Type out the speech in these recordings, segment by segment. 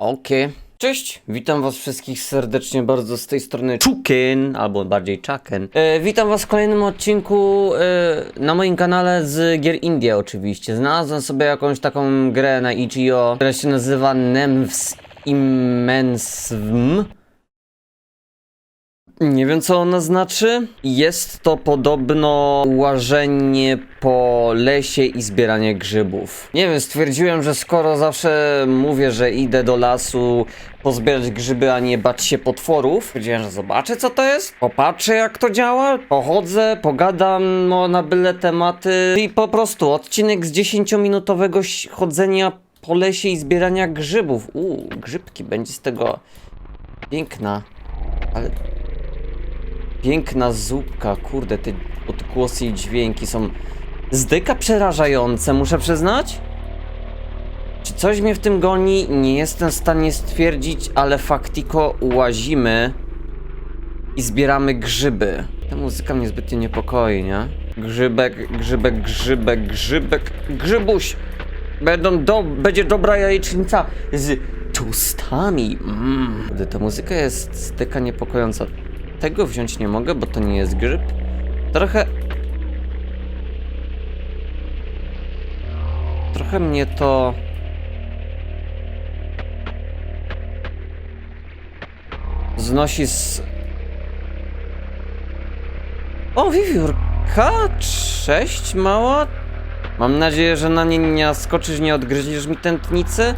Okej. Cześć, witam was wszystkich serdecznie bardzo z tej strony Chuken, albo bardziej Chucken. E, witam was w kolejnym odcinku e, na moim kanale z gier India oczywiście. Znalazłem sobie jakąś taką grę na itch.io, która się nazywa Nemws Immenswm. Nie wiem co ona znaczy. Jest to podobno łażenie po lesie i zbieranie grzybów. Nie wiem, stwierdziłem, że skoro zawsze mówię, że idę do lasu pozbierać grzyby, a nie bać się potworów, stwierdziłem, że zobaczę co to jest, popatrzę jak to działa, pochodzę, pogadam no, na byle tematy i po prostu odcinek z 10-minutowego ś- chodzenia po lesie i zbierania grzybów. Uuu, grzybki, będzie z tego piękna. Ale Piękna zupka, kurde, te odgłosy i dźwięki są zdyka przerażające, muszę przyznać. Czy coś mnie w tym goni? Nie jestem w stanie stwierdzić, ale faktiko łazimy i zbieramy grzyby. Ta muzyka mnie zbytnio niepokoi, nie? Grzybek, grzybek, grzybek, grzybek, grzybuś! Będą do, będzie dobra jajecznica z tostami. Mmm. Ta muzyka jest zdyka niepokojąca. Tego wziąć nie mogę, bo to nie jest grzyb. Trochę... Trochę mnie to... Znosi z... O, wiewiórka! Cześć, mała! Mam nadzieję, że na nie nie skoczysz, nie odgryziesz mi tętnicy?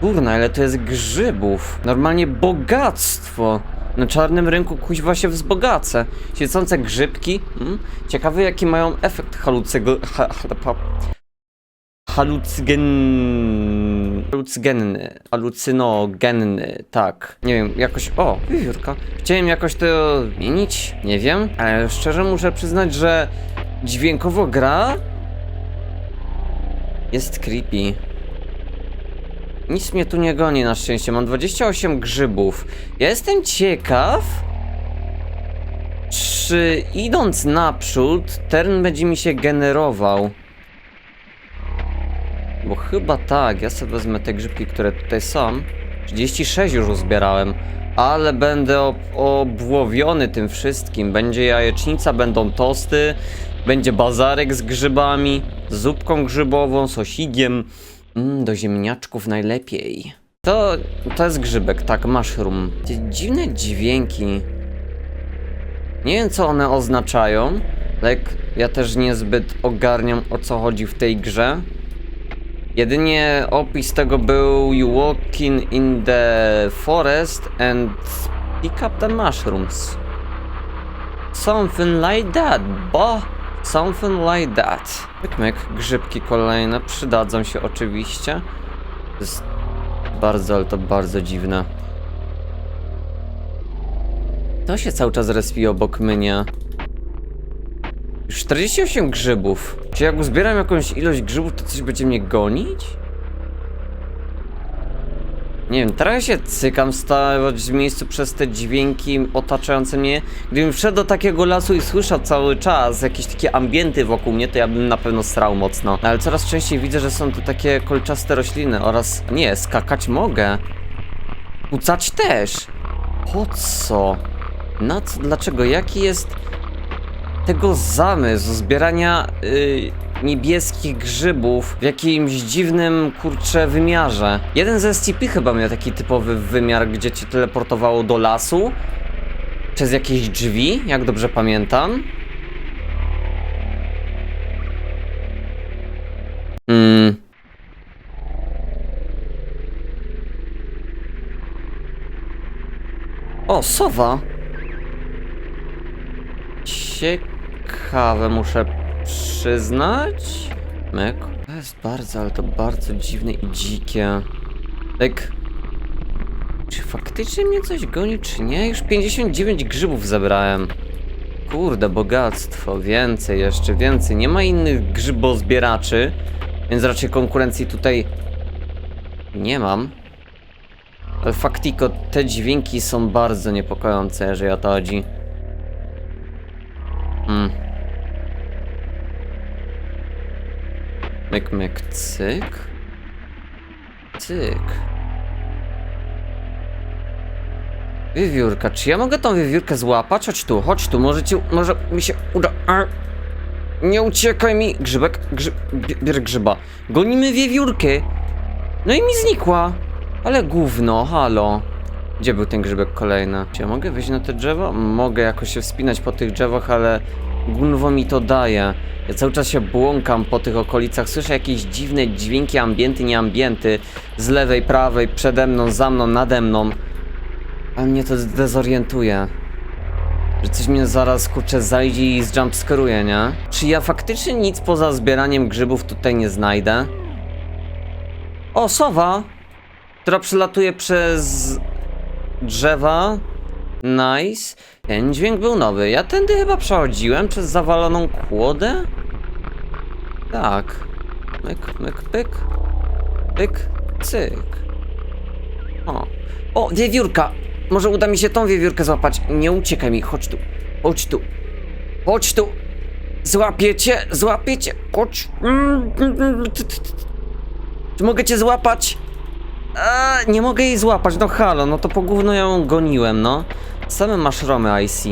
Kurna, ale to jest grzybów. Normalnie bogactwo. Na czarnym rynku kuźwa się wzbogacę. Świecące grzybki. Mm? Ciekawe jaki mają efekt halucygo... Ha, ha, halucygen... Halucygenny. Halucynogenny, tak. Nie wiem, jakoś... O, wiewiórka. Chciałem jakoś to zmienić, nie wiem. Ale szczerze muszę przyznać, że dźwiękowo gra... Jest creepy. Nic mnie tu nie goni na szczęście. Mam 28 grzybów. Ja jestem ciekaw, czy idąc naprzód, teren będzie mi się generował. Bo chyba tak, ja sobie wezmę te grzybki, które tutaj są. 36 już uzbierałem, ale będę ob obłowiony tym wszystkim. Będzie jajecznica, będą tosty, będzie bazarek z grzybami, zupką grzybową, sosigiem. Mm, do ziemniaczków najlepiej. To, to jest grzybek, tak, mushroom. Te dziwne dźwięki. Nie wiem, co one oznaczają. Like, ja też niezbyt ogarniam, o co chodzi w tej grze. Jedynie opis tego był You walking in the forest and pick up the mushrooms. Something like that, bo Something like that. Myk, myk, grzybki kolejne przydadzą się oczywiście. To jest bardzo, ale to bardzo dziwne. To się cały czas respi obok mnie. Już 48 grzybów. Czy jak uzbieram jakąś ilość grzybów, to coś będzie mnie gonić? Nie wiem, trochę się cykam stawać w miejscu przez te dźwięki otaczające mnie. Gdybym wszedł do takiego lasu i słyszał cały czas jakieś takie ambienty wokół mnie, to ja bym na pewno srał mocno. No, ale coraz częściej widzę, że są tu takie kolczaste rośliny oraz... Nie, skakać mogę. Kucać też. Po co? Na co? Dlaczego? Jaki jest tego zamysł zbierania yy, niebieskich grzybów w jakimś dziwnym, kurcze, wymiarze. Jeden ze SCP chyba miał taki typowy wymiar, gdzie cię teleportowało do lasu przez jakieś drzwi, jak dobrze pamiętam. Mm. O, sowa. Ciekawe, muszę przyznać. Myk. To jest bardzo, ale to bardzo dziwne i dzikie. Tak. Czy faktycznie mnie coś goni, czy nie? Już 59 grzybów zebrałem. Kurde, bogactwo. Więcej, jeszcze więcej. Nie ma innych grzybozbieraczy, więc raczej konkurencji tutaj nie mam. Ale faktiko, te dźwięki są bardzo niepokojące, jeżeli o to chodzi. Mm. Myk, myk, cyk. Cyk. Wiewiórka, czy ja mogę tą wiewiórkę złapać? Chodź tu, chodź tu, może ci, może mi się uda. Nie uciekaj mi! Grzybek, grzyb, bie- bierz grzyba. Gonimy wiewiórkę. No i mi znikła. Ale gówno, halo. Gdzie był ten grzybek kolejny? Czy ja mogę wyjść na te drzewo? Mogę jakoś się wspinać po tych drzewach, ale gunwo mi to daje. Ja cały czas się błąkam po tych okolicach, słyszę jakieś dziwne dźwięki, ambienty, nieambienty. Z lewej, prawej, przede mną, za mną, nade mną. Ale mnie to dezorientuje. Że coś mnie zaraz kurczę zajdzie i zjumpskeruje, nie? Czy ja faktycznie nic poza zbieraniem grzybów tutaj nie znajdę? O, sowa! Która przelatuje przez drzewa. Nice. Ten dźwięk był nowy. Ja tędy chyba przechodziłem przez zawaloną kłodę? Tak. Myk, myk, pyk. Pyk, cyk. O. O, wiewiórka! Może uda mi się tą wiewiórkę złapać. Nie uciekaj mi, chodź tu. Chodź tu. Chodź tu. Złapię cię. Chodź. Czy mogę cię złapać? A, nie mogę jej złapać, no halo, no to po gówno ją goniłem, no. Same maszromy IC.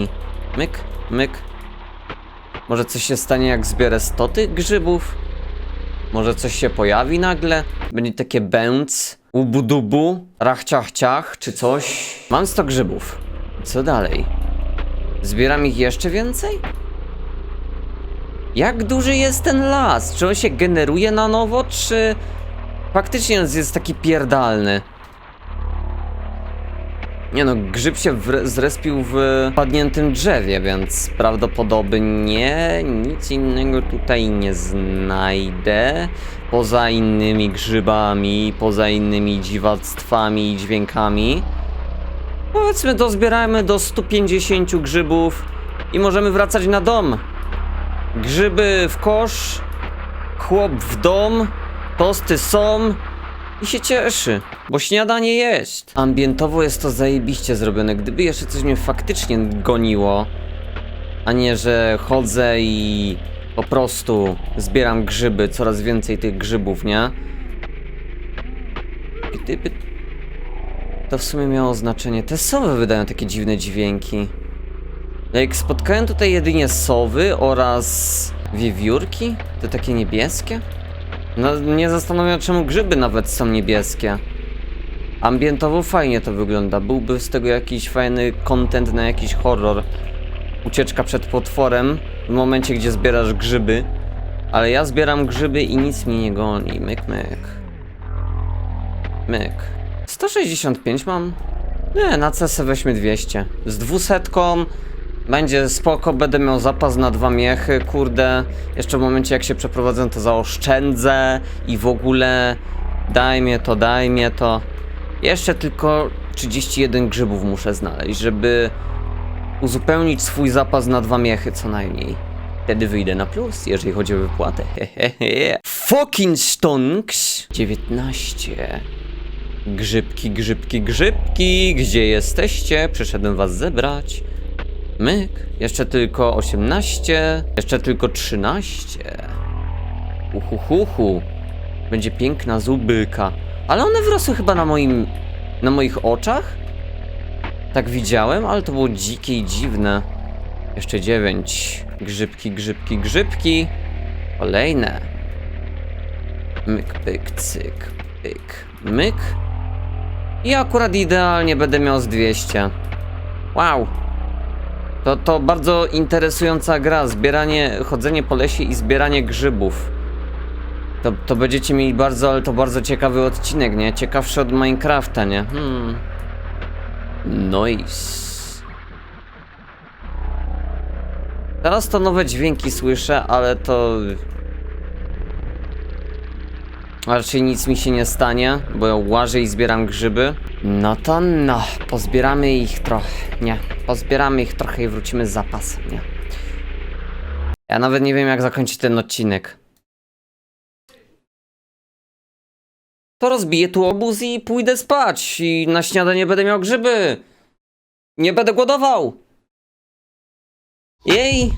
Myk, myk. Może coś się stanie jak zbierę 100 tych grzybów? Może coś się pojawi nagle? Będzie takie bęc, ubudubu, rachciach ciach czy coś? Mam 100 grzybów. Co dalej? Zbieram ich jeszcze więcej? Jak duży jest ten las? Czy on się generuje na nowo, czy faktycznie jest taki pierdalny? Nie no, grzyb się zrespił w padniętym drzewie, więc prawdopodobnie nic innego tutaj nie znajdę. Poza innymi grzybami, poza innymi dziwactwami i dźwiękami. Powiedzmy, dozbieramy do 150 grzybów i możemy wracać na dom. Grzyby w kosz, chłop w dom, tosty są i się cieszy, bo śniadanie jest. Ambientowo jest to zajebiście zrobione. Gdyby jeszcze coś mnie faktycznie goniło, a nie, że chodzę i po prostu zbieram grzyby, coraz więcej tych grzybów, nie? Gdyby to w sumie miało znaczenie. Te sowy wydają takie dziwne dźwięki. Jak spotkałem tutaj jedynie sowy oraz wiewiórki, te takie niebieskie. No, mnie zastanawia, czemu grzyby nawet są niebieskie. Ambientowo fajnie to wygląda. Byłby z tego jakiś fajny content na jakiś horror. Ucieczka przed potworem w momencie, gdzie zbierasz grzyby. Ale ja zbieram grzyby i nic mnie nie goni. Myk, myk. Myk. 165 mam? Nie, na CS weźmy 200. Z dwusetką będzie spoko, będę miał zapas na dwa miechy, kurde. Jeszcze w momencie jak się przeprowadzę to zaoszczędzę i w ogóle daj mnie to, daj mnie to. Jeszcze tylko 31 grzybów muszę znaleźć, żeby uzupełnić swój zapas na dwa miechy co najmniej. Wtedy wyjdę na plus, jeżeli chodzi o wypłatę. Fucking stonks! 19. Grzybki, grzybki, grzybki, gdzie jesteście? Przyszedłem was zebrać. Myk, jeszcze tylko 18, jeszcze tylko 13. Uhuhuhu. Będzie piękna zubyka. Ale one wyrosły chyba na moim. na moich oczach? Tak widziałem, ale to było dzikie i dziwne. Jeszcze 9. Grzybki, grzybki, grzybki. Kolejne. Myk, pyk, cyk, pyk, myk. I akurat idealnie będę miał z 200. Wow. To, to bardzo interesująca gra. Zbieranie, chodzenie po lesie i zbieranie grzybów. To, to będziecie mieli bardzo, ale to bardzo ciekawy odcinek, nie? Ciekawszy od Minecrafta, nie? Hmm. Nice. Teraz to nowe dźwięki słyszę, ale to... Raczej nic mi się nie stanie, bo ja łażę i zbieram grzyby. No to no, pozbieramy ich trochę, nie. Pozbieramy ich trochę i wrócimy z zapasem, nie. Ja nawet nie wiem jak zakończyć ten odcinek. To rozbiję tu obóz i pójdę spać i na śniadanie będę miał grzyby. Nie będę głodował. Jej!